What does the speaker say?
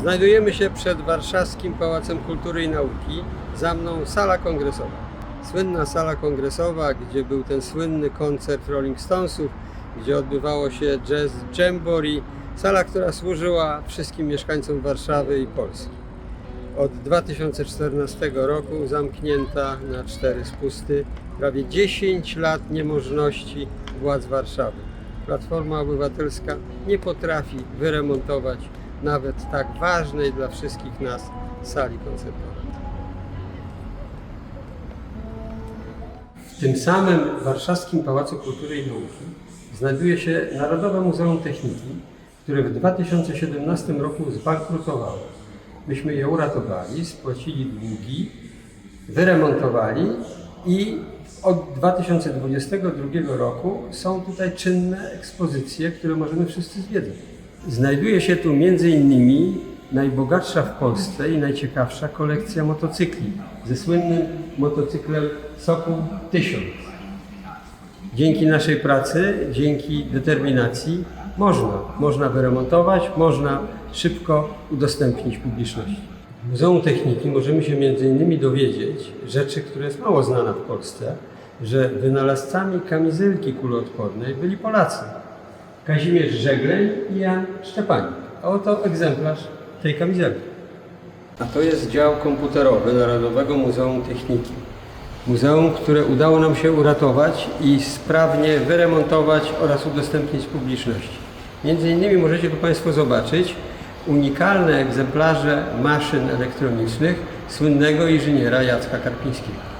Znajdujemy się przed Warszawskim Pałacem Kultury i Nauki. Za mną sala kongresowa. Słynna sala kongresowa, gdzie był ten słynny koncert Rolling Stonesów, gdzie odbywało się jazz jamboree. Sala, która służyła wszystkim mieszkańcom Warszawy i Polski. Od 2014 roku zamknięta na cztery spusty. Prawie 10 lat niemożności władz Warszawy. Platforma Obywatelska nie potrafi wyremontować nawet tak ważnej dla wszystkich nas sali koncertowej. W tym samym Warszawskim Pałacu Kultury i Nauki znajduje się Narodowe Muzeum Techniki, które w 2017 roku zbankrutowało. Myśmy je uratowali, spłacili długi, wyremontowali i od 2022 roku są tutaj czynne ekspozycje, które możemy wszyscy zwiedzać. Znajduje się tu innymi najbogatsza w Polsce i najciekawsza kolekcja motocykli ze słynnym motocyklem Sokół 1000. Dzięki naszej pracy, dzięki determinacji można, można wyremontować, można szybko udostępnić publiczności. W Muzeum Techniki możemy się innymi dowiedzieć rzeczy, które jest mało znana w Polsce, że wynalazcami kamizelki kuloodpornej byli Polacy. Kazimierz Żeglej i Jan Szczepanik. A oto egzemplarz tej kamizelki. A to jest dział komputerowy Narodowego Muzeum Techniki. Muzeum, które udało nam się uratować i sprawnie wyremontować oraz udostępnić publiczności. Między innymi możecie tu Państwo zobaczyć unikalne egzemplarze maszyn elektronicznych słynnego inżyniera Jacka Karpińskiego.